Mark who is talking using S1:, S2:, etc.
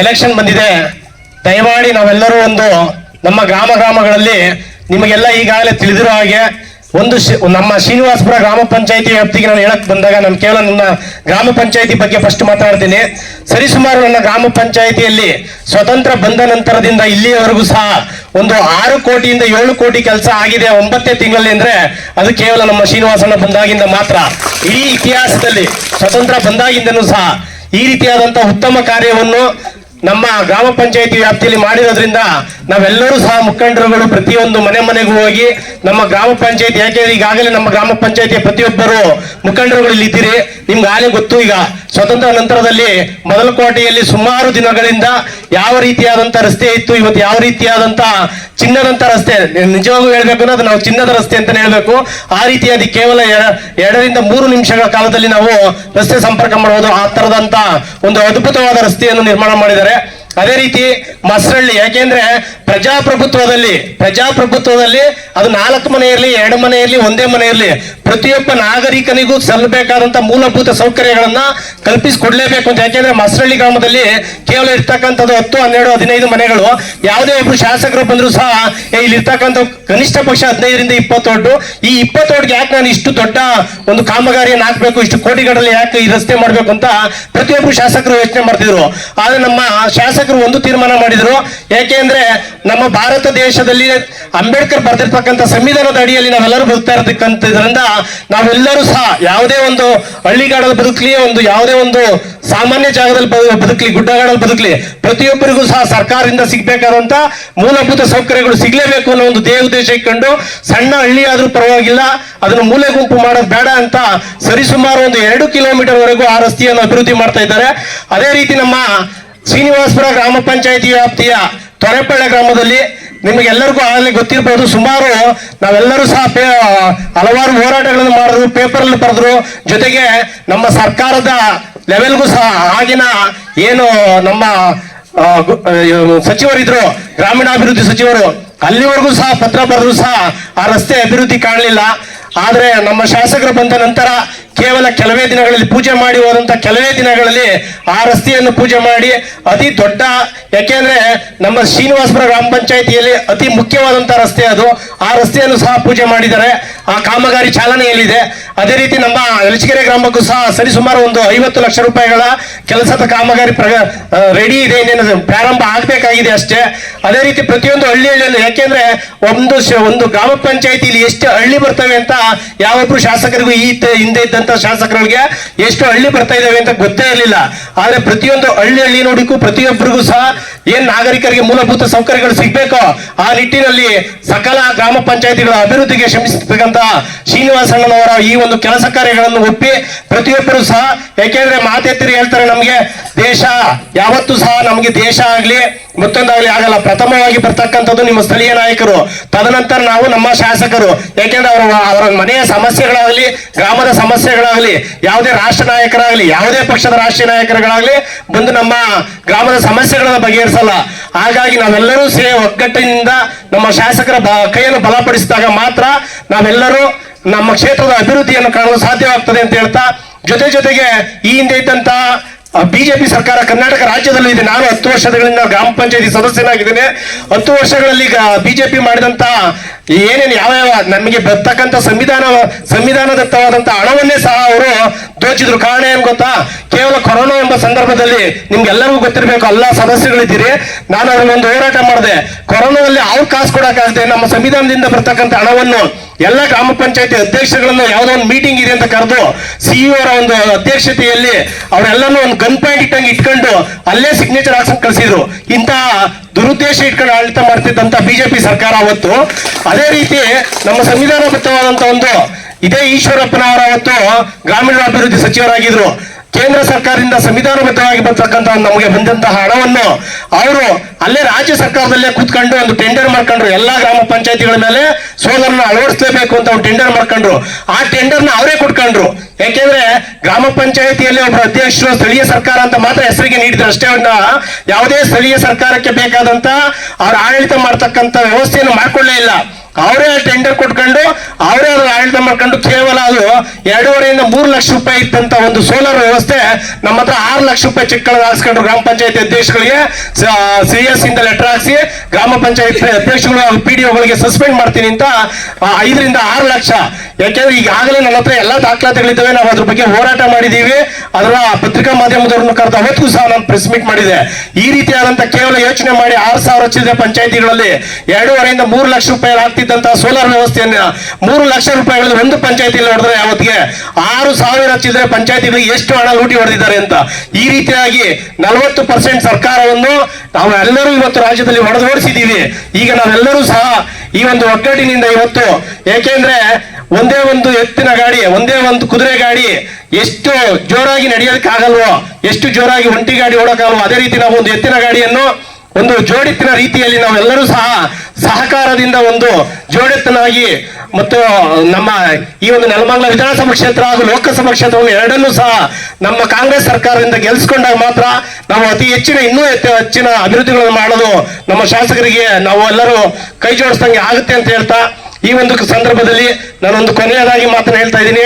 S1: Election ಬಂದಿದೆ. ದಯಮಾಡಿ ನಾವೆಲ್ಲರೂ ಒಂದು ನಮ್ಮ ಗ್ರಾಮ ಗ್ರಾಮಗಳಲ್ಲಿ ನಿಮಗೆಲ್ಲ ಈಗಾಗಲೇ ತಿಳಿದಿರೋ ಹಾಗೆ ಒಂದು ನಮ್ಮ ಶ್ರೀನಿವಾಸಪುರ ಗ್ರಾಮ ಪಂಚಾಯತಿ ವ್ಯಾಪ್ತಿಗೆ ನಾನು ಹೇಳಕ್ ಬಂದಾಗ ನಾನು ಕೇವಲ ನನ್ನ ಗ್ರಾಮ ಪಂಚಾಯತಿ ಬಗ್ಗೆ ಫಸ್ಟ್ ಮಾತಾಡ್ತೀನಿ. ಸರಿಸುಮಾರು ನನ್ನ ಗ್ರಾಮ ಪಂಚಾಯತಿಯಲ್ಲಿ ಸ್ವತಂತ್ರ ಬಂದ ನಂತರದಿಂದ ಇಲ್ಲಿಯವರೆಗೂ ಸಹ ಒಂದು ಆರು ಕೋಟಿಯಿಂದ ಏಳು ಕೋಟಿ ಕೆಲಸ ಆಗಿದೆ ಒಂಬತ್ತೇ ತಿಂಗಳಲ್ಲಿ ಅಂದ್ರೆ ಅದು ಕೇವಲ ನಮ್ಮ ಶ್ರೀನಿವಾಸನ ಬಂದಾಗಿಂದ ಮಾತ್ರ. ಇಡೀ ಇತಿಹಾಸದಲ್ಲಿ ಸ್ವತಂತ್ರ ಬಂದಾಗಿಂದನೂ ಸಹ ಈ ರೀತಿಯಾದಂತಹ ಉತ್ತಮ ಕಾರ್ಯವನ್ನು ನಮ್ಮ ಗ್ರಾಮ ಪಂಚಾಯಿತಿ ವ್ಯಾಪ್ತಿಯಲ್ಲಿ ಮಾಡಿರೋದ್ರಿಂದ ನಾವೆಲ್ಲರೂ ಸಹ ಮುಖಂಡರುಗಳು ಪ್ರತಿಯೊಂದು ಮನೆ ಮನೆಗೂ ಹೋಗಿ ನಮ್ಮ ಗ್ರಾಮ ಪಂಚಾಯತ್, ಯಾಕೆ ಈಗಾಗಲೇ ನಮ್ಮ ಗ್ರಾಮ ಪಂಚಾಯತಿಯ ಪ್ರತಿಯೊಬ್ಬರು ಮುಖಂಡರುಗಳು ಇಲ್ಲಿ ಇದ್ದೀರಿ. ನಿಮ್ಗೆ ಆಗಲೇ ಗೊತ್ತು ಈಗ ಸ್ವತಂತ್ರ ನಂತರದಲ್ಲಿ ಮೊದಲಕೋಟೆಯಲ್ಲಿ ಸುಮಾರು ದಿನಗಳಿಂದ ಯಾವ ರೀತಿಯಾದಂತ ರಸ್ತೆ ಇತ್ತು, ಇವತ್ತು ಯಾವ ರೀತಿಯಾದಂತ ಚಿನ್ನದಂತ ರಸ್ತೆ ನಿಜವಾಗೂ ಹೇಳ್ಬೇಕು ಅನ್ನೋದು ನಾವು ಚಿನ್ನದ ರಸ್ತೆ ಅಂತಲೇ ಹೇಳಬೇಕು. ಆ ರೀತಿಯಾಗಿ ಕೇವಲ ಎರ- ಎರಡರಿಂದ ಮೂರು ನಿಮಿಷಗಳ ಕಾಲದಲ್ಲಿ ನಾವು ರಸ್ತೆ ಸಂಪರ್ಕ ಮಾಡಬಹುದು ಆ ತರದಂತ ಒಂದು ಅದ್ಭುತವಾದ ರಸ್ತೆಯನ್ನು ನಿರ್ಮಾಣ ಮಾಡಿದ್ದಾರೆ. ಅದೇ ರೀತಿ ಮಸರಳ್ಳಿ ಯಾಕೆಂದ್ರೆ ಪ್ರಜಾಪ್ರಭುತ್ವದಲ್ಲಿ ಪ್ರಜಾಪ್ರಭುತ್ವದಲ್ಲಿ ಅದು ನಾಲ್ಕು ಮನೆ ಇರಲಿ, ಎರಡು ಮನೆ ಇರಲಿ, ಒಂದೇ ಮನೆ ಇರಲಿ, ಪ್ರತಿಯೊಬ್ಬ ನಾಗರಿಕನಿಗೂ ಸಲ್ಲಬೇಕಾದಂತ ಮೂಲಭೂತ ಸೌಕರ್ಯಗಳನ್ನ ಕಲ್ಪಿಸಿಕೊಡ್ಲೇಬೇಕು ಅಂತ. ಯಾಕೆಂದ್ರೆ ಮಸರಳ್ಳಿ ಗ್ರಾಮದಲ್ಲಿ ಕೇವಲ ಇರ್ತಕ್ಕಂಥದ್ದು ಹತ್ತು, ಹನ್ನೆರಡು, ಹದಿನೈದು ಮನೆಗಳು, ಯಾವುದೇ ಒಬ್ರು ಶಾಸಕರು ಬಂದ್ರು ಸಹ ಇಲ್ಲಿ ಇರ್ತಕ್ಕಂಥ ಕನಿಷ್ಠ ಪಕ್ಷ ಹದಿನೈದರಿಂದ ಇಪ್ಪತ್ತೊಡ್ಡು ಈ ಇಪ್ಪತ್ತೊಡ್ಗೆ ಯಾಕೆ ನಾನು ಇಷ್ಟು ದೊಡ್ಡ ಒಂದು ಕಾಮಗಾರಿಯನ್ನು ಹಾಕ್ಬೇಕು, ಇಷ್ಟು ಕೋಟಿಗಳಲ್ಲಿ ಯಾಕೆ ಈ ರಸ್ತೆ ಮಾಡ್ಬೇಕು ಅಂತ ಪ್ರತಿಯೊಬ್ಬರು ಶಾಸಕರು ಯೋಚನೆ ಮಾಡ್ತಿದ್ರು. ಆದ್ರೆ ನಮ್ಮ ಶಾಸಕರು ಒಂದು ತೀರ್ಮಾನ ಮಾಡಿದ್ರು. ಯಾಕೆಂದ್ರೆ ನಮ್ಮ ಭಾರತ ದೇಶದಲ್ಲಿ ಅಂಬೇಡ್ಕರ್ ಬರೆದಿರ್ತಕ್ಕಂಥ ಸಂವಿಧಾನದ ಅಡಿಯಲ್ಲಿ ನಾವೆಲ್ಲರೂ ಬದುಕ್ತಾ ಇರತಕ್ಕಂಥದ್ರಿಂದ ನಾವೆಲ್ಲರೂ ಸಹ ಯಾವುದೇ ಒಂದು ಹಳ್ಳಿಗಾಡಲ್ಲಿ ಬದುಕಲಿ, ಒಂದು ಯಾವುದೇ ಒಂದು ಸಾಮಾನ್ಯ ಜಾಗದಲ್ಲಿ ಬದು- ಬದುಕಲಿ ಗುಡ್ಡಗಾಡಲ್ಲಿ ಬದುಕಲಿ, ಪ್ರತಿಯೊಬ್ಬರಿಗೂ ಸಹ ಸರ್ಕಾರದಿಂದ ಸಿಗ್ಬೇಕಾದಂತ ಮೂಲಭೂತ ಸೌಕರ್ಯಗಳು ಸಿಗ್ಲೇಬೇಕು ಅನ್ನೋ ಒಂದು ದೇಹ ಉದ್ದೇಶ ಇಟ್ಕೊಂಡು ಸಣ್ಣ ಹಳ್ಳಿ ಆದ್ರೂ ಪರವಾಗಿಲ್ಲ, ಅದನ್ನು ಮೂಲೆ ಗುಂಪು ಮಾಡೋದು ಬೇಡ ಅಂತ ಸರಿಸುಮಾರು ಒಂದು ಎರಡು ಕಿಲೋಮೀಟರ್ ವರೆಗೂ ಆ ರಸ್ತೆಯನ್ನು ಅಭಿವೃದ್ಧಿ ಮಾಡ್ತಾ ಇದ್ದಾರೆ. ಅದೇ ರೀತಿ ನಮ್ಮ ಶ್ರೀನಿವಾಸಪುರ ಗ್ರಾಮ ಪಂಚಾಯತಿ ವ್ಯಾಪ್ತಿಯ ತೊರೆಪಳ್ಳ ಗ್ರಾಮದಲ್ಲಿ ನಿಮಗೆಲ್ಲರಿಗೂ ಆಗಲೇ ಗೊತ್ತಿರ್ಬೋದು, ಸುಮಾರು ನಾವೆಲ್ಲರೂ ಸಹ ಹಲವಾರು ಹೋರಾಟಗಳನ್ನು ಮಾಡಿದ್ರು ಪೇಪರ್ ಬರೆದ್ರು. ಜೊತೆಗೆ ನಮ್ಮ ಸರ್ಕಾರದ ಲೆವೆಲ್ಗೂ ಸಹ ಆಗಿನ ಏನು ನಮ್ಮ ಸಚಿವರಿದ್ರು, ಗ್ರಾಮೀಣಾಭಿವೃದ್ಧಿ ಸಚಿವರು, ಅಲ್ಲಿವರೆಗೂ ಸಹ ಪತ್ರ ಬರೆದ್ರು ಸಹ ಆ ರಸ್ತೆ ಅಭಿವೃದ್ಧಿ ಕಾಣಲಿಲ್ಲ. ಆದರೆ ನಮ್ಮ ಶಾಸಕರು ಬಂದ ನಂತರ ಕೇವಲ ಕೆಲವೇ ದಿನಗಳಲ್ಲಿ ಪೂಜೆ ಮಾಡಿ ಹೋದಂತ ಕೆಲವೇ ದಿನಗಳಲ್ಲಿ ಆ ರಸ್ತೆಯನ್ನು ಪೂಜೆ ಮಾಡಿ ಅತಿ ದೊಡ್ಡ, ಯಾಕೆಂದ್ರೆ ನಮ್ಮ ಶ್ರೀನಿವಾಸಪುರ ಗ್ರಾಮ ಪಂಚಾಯತಿಯಲ್ಲಿ ಅತಿ ಮುಖ್ಯವಾದಂತ ರಸ್ತೆ ಅದು. ಆ ರಸ್ತೆಯನ್ನು ಸಹ ಪೂಜೆ ಮಾಡಿದ್ದಾರೆ. ಆ ಕಾಮಗಾರಿ ಚಾಲನೆಯಲ್ಲಿದೆ. ಅದೇ ರೀತಿ ನಮ್ಮ ಎಲಚಗೆರೆ ಗ್ರಾಮಕ್ಕೂ ಸಹ ಸರಿಸುಮಾರು ಒಂದು ಐವತ್ತು ಲಕ್ಷ ರೂಪಾಯಿಗಳ ಕೆಲಸದ ಕಾಮಗಾರಿ ರೆಡಿ ಇದೆ. ಇನ್ನೇನು ಪ್ರಾರಂಭ ಆಗ್ಬೇಕಾಗಿದೆ ಅಷ್ಟೇ. ಅದೇ ರೀತಿ ಪ್ರತಿಯೊಂದು ಹಳ್ಳಿ ಹಳ್ಳಿಯಲ್ಲಿ, ಯಾಕೆಂದ್ರೆ ಒಂದು ಒಂದು ಗ್ರಾಮ ಪಂಚಾಯತಿಯಲ್ಲಿ ಎಷ್ಟು ಹಳ್ಳಿ ಬರ್ತವೆ ಅಂತ ಯಾವೊಬ್ರು ಶಾಸಕರಿಗೂ ಈ ಹಿಂದೆ ಹಿಂದೆ ಇದ್ದಂತ ಶಾಸಕರಿಗೆ ಎಷ್ಟು ಹಳ್ಳಿ ಬರ್ತಾ ಇದಾವೆ ಅಂತ ಗೊತ್ತೇ ಇರಲಿಲ್ಲ. ಆದ್ರೆ ಪ್ರತಿಯೊಂದು ಹಳ್ಳಿ ಹಳ್ಳಿ ನೋಡಿಗೂ ಪ್ರತಿಯೊಬ್ಬರಿಗೂ ಸಹ ಏನ್ ನಾಗರಿಕರಿಗೆ ಮೂಲಭೂತ ಸೌಕರ್ಯಗಳು ಸಿಗ್ಬೇಕೋ ಆ ನಿಟ್ಟಿನಲ್ಲಿ ಸಕಲ ಗ್ರಾಮ ಪಂಚಾಯತಿಗಳ ಅಭಿವೃದ್ಧಿಗೆ ಶ್ರಮಿಸತಕ್ಕಂತ ಶ್ರೀನಿವಾಸಣ್ಣನವರ ಈ ಒಂದು ಕೆಲಸ ಕಾರ್ಯಗಳನ್ನು ಒಪ್ಪಿ ಪ್ರತಿಯೊಬ್ಬರು ಸಹ, ಯಾಕೆಂದ್ರೆ ಮಾತೆತ್ತಿರಿ ಹೇಳ್ತಾರೆ ನಮಗೆ, ದೇಶ ಯಾವತ್ತು ಸಹ ನಮಗೆ ದೇಶ ಆಗ್ಲಿ, ಮತ್ತೊಂದಾಗ್ಲಿ ಆಗಲ್ಲ. ಪ್ರಥಮವಾಗಿ ಬರ್ತಕ್ಕಂಥದ್ದು ನಿಮ್ಮ ಸ್ಥಳೀಯ ನಾಯಕರು. ತದನಂತರ ನಾವು ನಮ್ಮ ಶಾಸಕರು. ಯಾಕೆಂದ್ರೆ ಅವರ ಅವರ ಮನೆಯ ಸಮಸ್ಯೆಗಳಾಗಲಿ, ಗ್ರಾಮದ ಸಮಸ್ಯೆಗಳಾಗಲಿ ಯಾವುದೇ ರಾಷ್ಟ್ರ ನಾಯಕರಾಗಲಿ, ಯಾವುದೇ ಪಕ್ಷದ ರಾಷ್ಟ್ರೀಯ ನಾಯಕರುಗಳಾಗಲಿ ಬಂದು ನಮ್ಮ ಗ್ರಾಮದ ಸಮಸ್ಯೆಗಳನ್ನ ಬಗೆಹರಿಸಲ್ಲ. ಹಾಗಾಗಿ ನಾವೆಲ್ಲರೂ ಸೇ ಒಗ್ಗಟ್ಟಿನಿಂದ ನಮ್ಮ ಶಾಸಕರ ಕೈಯನ್ನು ಬಲಪಡಿಸಿದಾಗ ಮಾತ್ರ ನಾವೆಲ್ಲರೂ ನಮ್ಮ ಕ್ಷೇತ್ರದ ಅಭಿವೃದ್ಧಿಯನ್ನು ಕಾಣಲು ಸಾಧ್ಯವಾಗ್ತದೆ ಅಂತ ಹೇಳ್ತಾ, ಜೊತೆ ಜೊತೆಗೆ ಈ ಹಿಂದೆ ಇದ್ದಂತ ಬಿಜೆಪಿ ಸರ್ಕಾರ ಕರ್ನಾಟಕ ರಾಜ್ಯದಲ್ಲಿ ಇದೆ. ನಾನು ಹತ್ತು ವರ್ಷಗಳಿಂದ ಗ್ರಾಮ ಪಂಚಾಯತಿ ಸದಸ್ಯನಾಗಿದ್ದೇನೆ. ಹತ್ತು ವರ್ಷಗಳಲ್ಲಿ ಬಿಜೆಪಿ ಮಾಡಿದಂತ ಏನೇನು ಯಾವ ಯಾವ ನಮಗೆ ಬರ್ತಕ್ಕಂಥ ಸಂವಿಧಾನ ಸಂವಿಧಾನದತ್ತವಾದಂತ ಹಣವನ್ನೇ ಸಹ ಅವರು ದೋಚಿದ್ರು. ಕಾರಣ ಏನ್ ಗೊತ್ತಾ? ಕೇವಲ ಕೊರೋನಾ ಎಂಬ ಸಂದರ್ಭದಲ್ಲಿ ನಿಮ್ಗೆಲ್ಲರಿಗೂ ಗೊತ್ತಿರಬೇಕು, ಎಲ್ಲ ಸದಸ್ಯಗಳಿದ್ದೀರಿ ನಾನು ಅದನ್ನೊಂದು ಹೋರಾಟ ಮಾಡಿದೆ. ಕೊರೋನಾದಲ್ಲಿ ಅವ್ರು ಕಾಸು ಕೊಡಕ್ಕಾಗದೆ ನಮ್ಮ ಸಂವಿಧಾನದಿಂದ ಬರ್ತಕ್ಕಂಥ ಹಣವನ್ನು ಎಲ್ಲ ಗ್ರಾಮ ಪಂಚಾಯತಿ ಅಧ್ಯಕ್ಷಗಳನ್ನು ಯಾವುದೋ ಒಂದು ಮೀಟಿಂಗ್ ಇದೆ ಅಂತ ಕರೆದು ಸಿಇಒ ಅವರ ಒಂದು ಅಧ್ಯಕ್ಷತೆಯಲ್ಲಿ ಅವರೆಲ್ಲನೂ ಒಂದು ಗನ್ ಪಾಯಿಂಟ್ ಇಟ್ಟಂಗೆ ಇಟ್ಕೊಂಡು ಅಲ್ಲೇ ಸಿಗ್ನೇಚರ್ ಹಾಕ್ಸಕ್ ಕಳಿಸಿದ್ರು. ಇಂತಹ ದುರುದ್ದೇಶ ಇಟ್ಕೊಂಡು ಆಡಳಿತ ಮಾಡ್ತಿದ್ದಂತ ಬಿಜೆಪಿ ಸರ್ಕಾರ ಅವತ್ತು, ಅದೇ ರೀತಿ ನಮ್ಮ ಸಂವಿಧಾನಬದ್ಧವಾದಂತ ಒಂದು, ಇದೇ ಈಶ್ವರಪ್ಪನವರ ಅವತ್ತು ಗ್ರಾಮೀಣಾಭಿವೃದ್ಧಿ ಸಚಿವರಾಗಿದ್ರು. ಕೇಂದ್ರ ಸರ್ಕಾರದಿಂದ ಸಂವಿಧಾನಬದ್ಧವಾಗಿ ಬರ್ತಕ್ಕಂಥ ನಮಗೆ ಬಂದಂತಹ ಹಣವನ್ನು ಅವರು ಅಲ್ಲೇ ರಾಜ್ಯ ಸರ್ಕಾರದಲ್ಲೇ ಕೂತ್ಕೊಂಡು ಒಂದು ಟೆಂಡರ್ ಮಾಡ್ಕೊಂಡ್ರು. ಎಲ್ಲಾ ಗ್ರಾಮ ಪಂಚಾಯತಿಗಳ ಮೇಲೆ ಸೋದರನ ಅಳವಡಿಸಲೇಬೇಕು ಅಂತ ಒಂದು ಟೆಂಡರ್ ಮಾಡ್ಕೊಂಡ್ರು. ಆ ಟೆಂಡರ್ನ ಅವರೇ ಕೊಟ್ಕೊಂಡ್ರು. ಯಾಕೆಂದ್ರೆ ಗ್ರಾಮ ಪಂಚಾಯತಿಯಲ್ಲಿ ಒಬ್ಬರು ಅಧ್ಯಕ್ಷರು ಸ್ಥಳೀಯ ಸರ್ಕಾರ ಅಂತ ಮಾತ್ರ ಹೆಸರಿಗೆ ನೀಡಿದ್ರು ಅಷ್ಟೇ ಅಂತ ಯಾವುದೇ ಸ್ಥಳೀಯ ಸರ್ಕಾರಕ್ಕೆ ಬೇಕಾದಂತ ಅವ್ರ ಆಡಳಿತ ಮಾಡ್ತಕ್ಕಂಥ ವ್ಯವಸ್ಥೆಯನ್ನು ಮಾಡ್ಕೊಳ್ಳೇ ಇಲ್ಲ. ಅವರೇ ಟೆಂಡರ್ ಕೊಟ್ಕೊಂಡು, ಅವರೇ ಅದ್ರ ಆಡಳಿತ ಮಾಡ್ಕೊಂಡು ಕೇವಲ ಅದು ಎರಡೂವರೆಯಿಂದ ಮೂರು ಲಕ್ಷ ರೂಪಾಯಿ ಇತ್ತಂತ ಒಂದು ಸೋಲಾರ್ ವ್ಯವಸ್ಥೆ ನಮ್ಮ ಹತ್ರ ಆರು ಲಕ್ಷ ರೂಪಾಯಿ ಚಿಕ್ಕಳ ಹಾಕ್ಸ್ಕೊಂಡ್ರು ಗ್ರಾಮ ಪಂಚಾಯತ್ ಅಧ್ಯಕ್ಷಗಳಿಗೆ ಸಿ ಎಸ್ ಇಂದ ಲೆಟರ್ ಹಾಕ್ಸಿ, ಗ್ರಾಮ ಪಂಚಾಯತ್ ಅಧ್ಯಕ್ಷಗಳು ಪಿ ಡಿ ಸಸ್ಪೆಂಡ್ ಮಾಡ್ತೀನಿ ಅಂತ ಐದರಿಂದ ಆರು ಲಕ್ಷ. ಯಾಕೆಂದ್ರೆ ಈಗಾಗಲೇ ನನ್ನ ಹತ್ರ ಎಲ್ಲ ದಾಖಲಾತಿಗಳಿದ್ದಾವೆ. ನಾವು ಅದ್ರ ಬಗ್ಗೆ ಹೋರಾಟ ಮಾಡಿದೀವಿ ಅದರ ಪತ್ರಿಕಾ ಮಾಧ್ಯಮದವ್ರನ್ನು ಕರೆದ ಅವತ್ತಿಗೂ ಸಹ ನಾನು ಪ್ರೆಸ್ ಮೀಟ್ ಮಾಡಿದೆ. ಈ ರೀತಿಯಾದಂತ ಕೇವಲ ಯೋಚನೆ ಮಾಡಿ ಆರು ಸಾವಿರ ಚಿಲ್ಲರೆ ಪಂಚಾಯತಿಗಳಲ್ಲಿ ಎರಡೂವರೆಯಿಂದ ಮೂರು ಲಕ್ಷ ರೂಪಾಯಿ ಆಗ್ತಿದ್ದಂತ ಸೋಲಾರ್ ವ್ಯವಸ್ಥೆಯನ್ನ ಮೂರು ಲಕ್ಷ ರೂಪಾಯಿಗಳಲ್ಲಿ ಒಂದು ಪಂಚಾಯತಿಯಲ್ಲಿ ಹೊಡೆದ್ರೆ ಅವತ್ತಿಗೆ ಆರು ಸಾವಿರ ಚಿಲ್ಲರೆ ಪಂಚಾಯತಿಗಳಿಗೆ ಎಷ್ಟು ಹಣ ಲೂಟಿ ಹೊಡೆದಿದ್ದಾರೆ ಅಂತ. ಈ ರೀತಿಯಾಗಿ ನಲವತ್ತು ಪರ್ಸೆಂಟ್ ಸರ್ಕಾರವನ್ನು ನಾವು ಎಲ್ಲರೂ ಇವತ್ತು ರಾಜ್ಯದಲ್ಲಿ ಹೊಡೆದೋಡಿಸಿದ್ದೀವಿ. ಈಗ ನಾವೆಲ್ಲರೂ ಸಹ ಈ ಒಂದು ಒಗ್ಗಟ್ಟಿನಿಂದ ಇವತ್ತು, ಏಕೆಂದ್ರೆ ಒಂದೇ ಒಂದು ಎತ್ತಿನ ಗಾಡಿ, ಒಂದೇ ಒಂದು ಕುದುರೆ ಗಾಡಿ ಎಷ್ಟು ಜೋರಾಗಿ ನಡೆಯೋದಕ್ಕಾಗಲ್ವೋ, ಎಷ್ಟು ಜೋರಾಗಿ ಒಂಟಿ ಗಾಡಿ ಓಡೋಕ್ಕಾಗಲ್ವೋ, ಅದೇ ರೀತಿ ನಾವು ಒಂದು ಎತ್ತಿನ ಗಾಡಿಯನ್ನು ಒಂದು ಜೋಡೆತ್ತಿನ ರೀತಿಯಲ್ಲಿ ನಾವೆಲ್ಲರೂ ಸಹ ಸಹಕಾರದಿಂದ ಒಂದು ಜೋಡೆತ್ತನಾಗಿ ಮತ್ತು ನಮ್ಮ ಈ ಒಂದು ನೆಲಮಂಗಲ ವಿಧಾನಸಭಾ ಕ್ಷೇತ್ರ ಹಾಗೂ ಲೋಕಸಭಾ ಕ್ಷೇತ್ರವನ್ನು ಎರಡನ್ನೂ ಸಹ ನಮ್ಮ ಕಾಂಗ್ರೆಸ್ ಸರ್ಕಾರದಿಂದ ಗೆಲ್ಸ್ಕೊಂಡಾಗ ಮಾತ್ರ ನಾವು ಅತಿ ಹೆಚ್ಚಿನ ಇನ್ನೂ ಹೆಚ್ಚು- ಹೆಚ್ಚಿನ ಅಭಿವೃದ್ಧಿಗಳನ್ನು ಮಾಡಲು ನಮ್ಮ ಶಾಸಕರಿಗೆ ನಾವು ಎಲ್ಲರೂ ಕೈ ಜೋಡಿಸ್ದಂಗೆ ಆಗುತ್ತೆ ಅಂತ ಹೇಳ್ತಾ ಈ ಒಂದು ಸಂದರ್ಭದಲ್ಲಿ ನಾನೊಂದು ಕೊನೆಯದಾಗಿ ಮಾತನ್ನ ಹೇಳ್ತಾ ಇದ್ದೀನಿ.